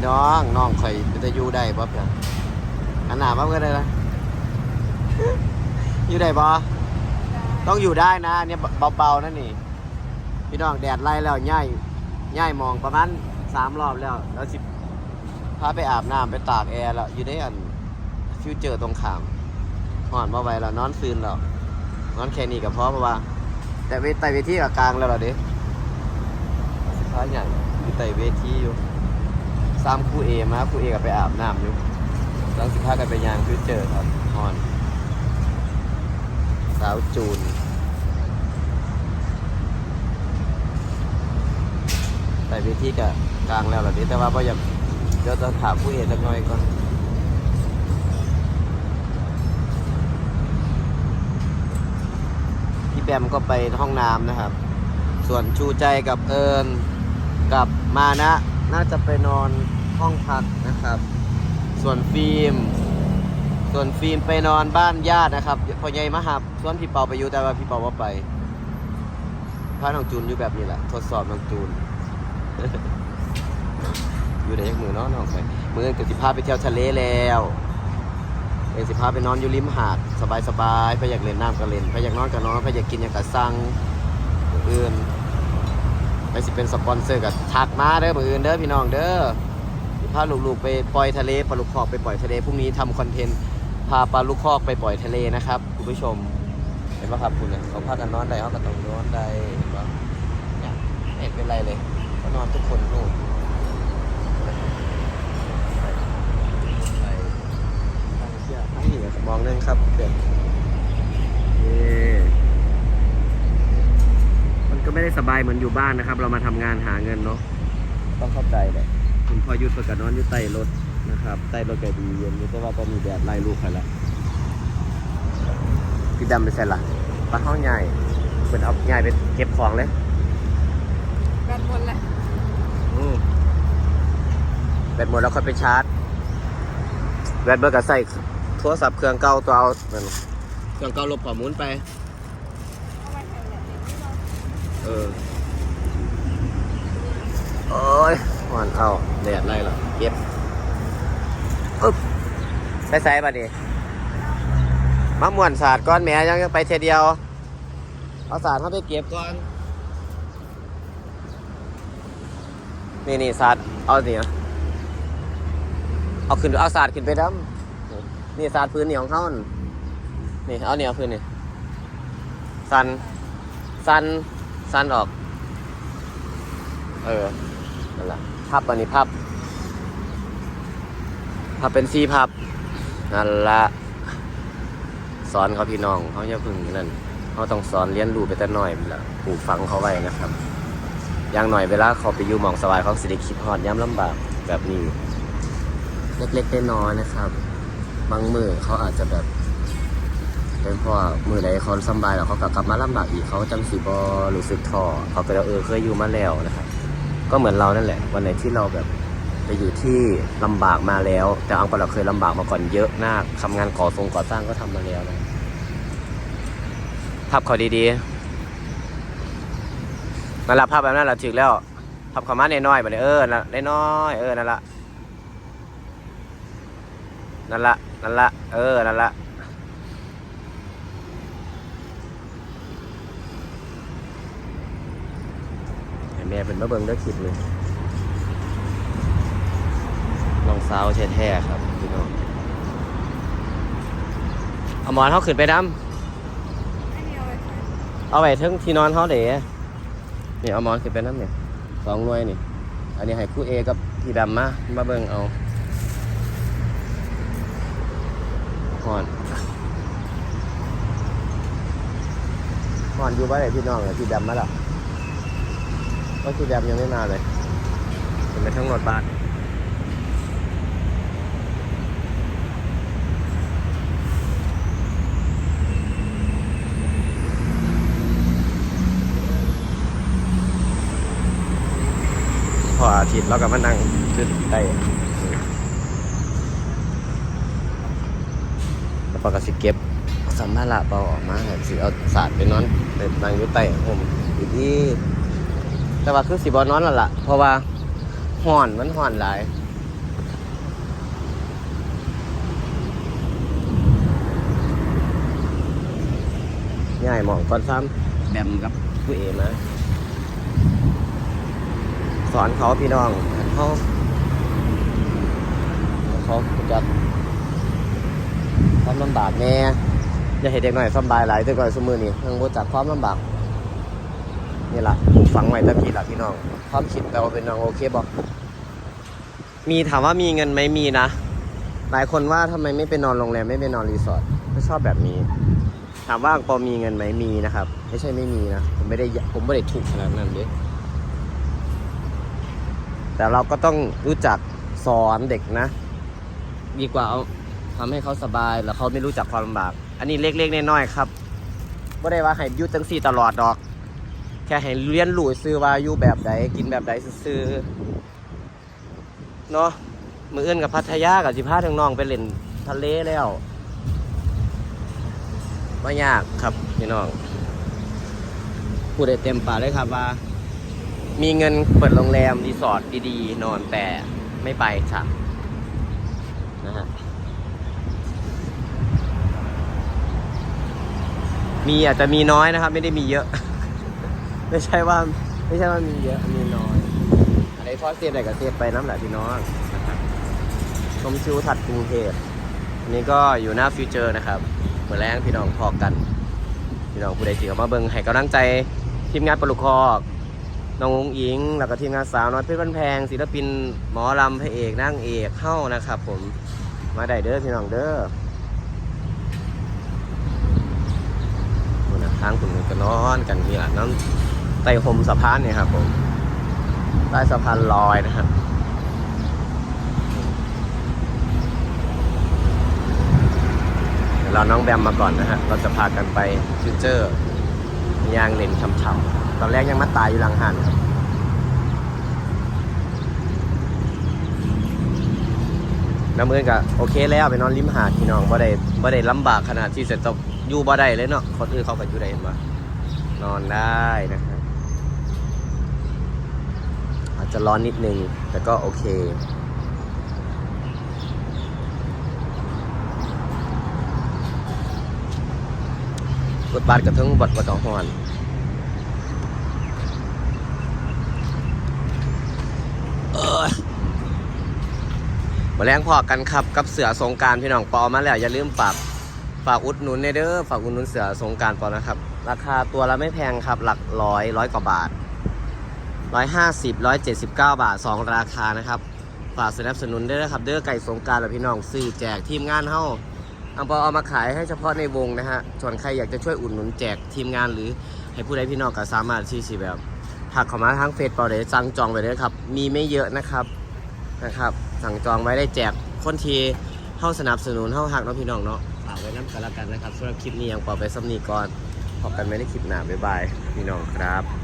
พี่น้องน้องข่อยจะอยู่ได้บ่เพื่อนอันหนาบ่เพื่อนเลยนะอยู่ได้บ่ต้องอยู่ได้นะเนี่ยเบาๆนั่นนี่พี่น้องแดดไล่แล้วย่ายย่ายมองประมาณสามรอบแล้วแล้วสิพาไปอาบน้ำไปตากแอร์แล้วอยู่ได้อันฟิวเจอร์ตรงขามห่อนมาไว้แล้วนอนซืนแล้วนอนแค่นี้ก็พอเพราะว่า แต่เวทีเวทีกับกลางแล้วเหรอเด้สิพายใหญ่อยู่ไต่เวทีอยู่ ซ้ำครู่เอมาครู่เอก็ไปอาบน้ำอยู่แล้วสิพากันไปยางฟิวเจอครับห่อน สาวจูนแต่วิธีกับกลางแล้วเหล่านี้แต่ว่าพออยากเดี๋ยวจะถามผู้เห็นจักหน่อยก่อนพี่แบมก็ไปห้องน้ำนะครับ ส่วนชูใจกับเอิญกับมานะ น่าจะไปนอนห้องพักนะครับ ส่วนฟิล์ม ส่วนฟิล์มไปนอนบ้านญาตินะครับพ่อใหญ่มาหับส่วนพี่เปาไปอยู่แต่ว่าพี่เปาว่าไปพาน้องจูนอยู่แบบนี้แหละ ทดสอบน้องจูน อยู่ได้ยักมือเนาะน้องไปมือกับสิพาไปเที่ยวทะเลแล้วเอ็นสิพาไปนอนอยู่ริมหาดสบายๆไปอยากเล่นน้ำก็เล่นไปอยากนอนก็นอนไปอยากกินอยากกะสั่งมื้ออื่น ไปสิเป็นสปอนเซอร์กับทักมาเด้อมืออื่นเด้อพี่น้องเด้อพาลูกๆไปปล่อยทะเลปลาลูกคอกไปปล่อยทะเลพรุ่งนี้ทำคอนเทนต์พาปลาลูกคอกไปปล่อยทะเลนะครับคุณผู้ชมเห็นไหมครับคุณเนี่ยเขาพากันนอนได้เขาก็ต้องนอนได้เห็นปะเนี่ยไม่เป็นไรเลยก็นอนทุกคนลูกไปทางเที่ยวทางนี้มองหนึงครับเพื่อนนี่มัน ก็ไม่ได้สบายเหมือนอยู่บ้านนะครับ เรามาทำงานหาเงินเนาะต้องเข้าใจแหละคุณพอหยุดประกาศนอนอยู่ใต้รถนะครับใต้รถแกดีเย็นอยู่แต่ว่าตอนนี้แดดไล่ลูกไปแล้วพี่ดำไปใส่ละปลาห้องใหญ่เป็นเอาใหญ่ไปเก็บของเลยแบนบนแหละอืมแบตหมดแล้วค่อยไปชาร์จแบตเบอร์ก็ใส่โทรศัพท์เครื่องเก่าตัวเอานั่นเครื่องเก่าลบข้อมูลไป เอาไว้ให้แหละเด็กที่เรา เออโอ้ยหวานเอาแดดไล่ละเก็บปึ๊บไปใส่บัดนี้มาม่วนศาสตร์ก้อนแหม่ยังไปเทยเดียว เอาศาสตร์เข้าไปเก็บก่อน นี่นี่ศาสตร์เอาสิเอาขึ้นเอาศาสตร์ขึ้นไปดำนี่ศาสตร์พื้นเหนี่ของเขานี่ เอาเหนียเอาพื้นนี่ สัน สัน สั้นออก เออ นั่นแหละพับอันนี้พับ พับเป็นซีพับ นั่นละสอนเขาพี่น้องเขาอย่าพึ่งนั่นเขาต้องสอนเรียนรู้ไปแต่น้อยแหละปลูกฝังเขาไว้นะครับอย่างหน่อยเวลาเขาไปอยู่หมองสบายเขาสิได้คิดฮอดย้ำลำบากแบบนี้ เล็กๆน้อยๆนะครับ บางมือเขาอาจจะแบบ เป็นเพราะว่ามือใดเขาสบายแล้วเขากลับมาลำบากอีกเขาจังสีบอรู้สึกท้อเขาก็เลยเออเคยอยู่มาแล้วนะครับก็เหมือนเรานั่นแหละ วันไหนที่เราแบบไปอยู่ที่ลำบากมาแล้ว แต่อังกฤษเราเคยลำบากมาก่อนเยอะมากทำงานก่อทรงก่อสร้างก็ทำมาแล้วนะภาพเขาดีๆนั่นละภาพแบบนั้นเราถึกแล้วภาพขามาน้อยๆแบบนี้เออนั่นน้อยๆเออนั่นละนั่นละนั่นละเออนั่นละ แม่เป็นมาเบิ่งได้คลิปเลยรองสาวแท้ๆครับพี่น้องเอาหมอนเขาขึ้นไปดอันนี้เอาไว้ใช้ำเอาไว้เทึงที่นอนเขาเด๋นี่เอาหมอนขึ้นไปน้ำเนี่ยสองหน่วยนี่ อันนี้ให้ครู่เอกับพี่ดำมามาเบิ่งเอาหอนหอนอยู่บ้านไหนพี่น้องเลยพี่ดำมาแล้ว ก็คือแดมยังไม่มาเลยเป็นไปทั้งรถบ้าพออาทิตย์เราก็มานั่งขึ้นได้แล้วปกติเก็บสัมภาระเปาออกมาให้สิเอาสาดไปนอนไปนั่งอยู่ใต้ผมอยู่ที่ แต่ว่าคือสีบอลนอนแล้ละเพราะว่าห่อนมันห่อนหลายใหญ่หมองก่อนซ้ำแบมครับผู้เอมาสอนเขาพี่น้องเขาเขาจะความลำบากแน่จะเห็นเด็กหน่อยสบายหลายเด็กหน่อยสมือนี่ทั้งบจากความลำบาก นี่ล่ะปลูกฝังไว้ตะกี้ล่ะพี่น้องความคิดเราเป็นน้องโอเคบอกมีถามว่ามีเงินไหมมีนะ หลายคนว่าทำไมไม่ไปนอนโรงแรมไม่ไปนอนรีสอร์ทไม่ชอบแบบนี้ ถามว่าปอมีเงินไหมมีนะครับ ไม่ใช่ไม่มีนะผมไม่ได้ผมไม่ได้ถูกขนาดนั้นเด้แต่เราก็ต้องรู้จักสอนเด็กนะ ดีกว่าเอาทำให้เขาสบายแล้วเขาไม่รู้จักความลำบาก อันนี้เล็กๆน้อยๆครับไม่ได้ว่าให้ยุดตั้งสี่ตลอดดอก ค่ให้เรียนรู้ซื้อว่าอยู่แบบใดกินแบบใดซื้อเนาะมืออื่นกับพัทยากับสิพาทั้งน้องไปเล่นทะเลแล้วไม่ยากครับพี่น้องพูดได้เต็มปากเลยครับว่า มีเงินเปิดโรงแรมรีสอร์ทดีๆ นอนแต่ไม่ไปค่ะนะฮะมีอาจจะมีน้อยนะครับ ไม่ได้มีเยอะ ไม่ใช่ว่าไม่ใช่ว่ามีเยอะมีน้อยอะไรพอเสียอะไรก็เสียไปน้ำแหละพี่น้องครับชมชิวทัดกรุงเทพอันนี้ก็อยู่หน้าฟิวเจอร์นะครับเหมือนแรงพี่น้องพอกันพี่น้องผู้ใดสิเข้ามาเบิ่งให้กำลังใจทีมงานปลุกคอกน้ององอิง แล้วก็ทีมงานสาวน้อยเพชรบ้านแพงศิลปินหมอลำพระเอกนางเอกเข้านะครับ ผมมาได้เด้อพี่น้องเด้อคนนะทางคุณก็นอนกันนี่แหละน้ำ ไต่หมสะพานเนี่ยครับผมใต้สะพานลอยนะครับเราน้องแบมมาก่อนนะฮะ เราจะพากันไปฟิวเจอร์ยางเลนช่ำๆตอนแรกยังมาตายอยู่หลังหันครับน้ำเอินก็โอเคแล้วไปนอนริมหาดพี่น้องบ่ได้บ่ได้ลำบากขนาดที่จะต้องอยู่บ่ได้เลยเนาะคนอื่นเขาก็อยู่ได้เห็นปะนอนได้นะครับ อาจจะร้อนนิดนึง แต่ก็โอเค กดบาทกระทึงบดบดสองหอนเอ้ยมาแรงพอกันครับกับเสือสงการพี่น้องปอมาแล้วอย่าลืมฝากฝากอุดหนุนในเด้อฝากอุดหนุนเสือสงการปอนะครับ ราคาตัวละไม่แพงครับ หลักร้อยร้อยกว่าบาท ร้อยห้าสิบร้อยเจ็ดสิบเก้าบาทสองราคานะครับ ฝากสนับสนุนด้อครับ เด้อไก่สงการและพี่น้องซื้อแจกทีมงานเฮ้าอังเปาเอามาขายให้เฉพาะในวงนะฮะ ส่วนใครอยากจะช่วยอุดหนุนแจกทีมงานหรือให้ผู้ใดพี่น้องก็สามารถที่สิแบบถักเข้ามาทางเฟซเปาเลยสั่งจองไปเลยครับ มีไม่เยอะนะครับนะครับ สั่งจองไว้ได้แจกคนทีเข้าสนับสนุนเข้าหักน้องพี่น้องเนาะฝากไว้น้ำกันล้วกันนะครับสำหรับคลิปนี้ยังปอไปซ้ำนีก่อนพบกันไม่ได้คลิปหน้าบ๊ายบายพี่น้องครับ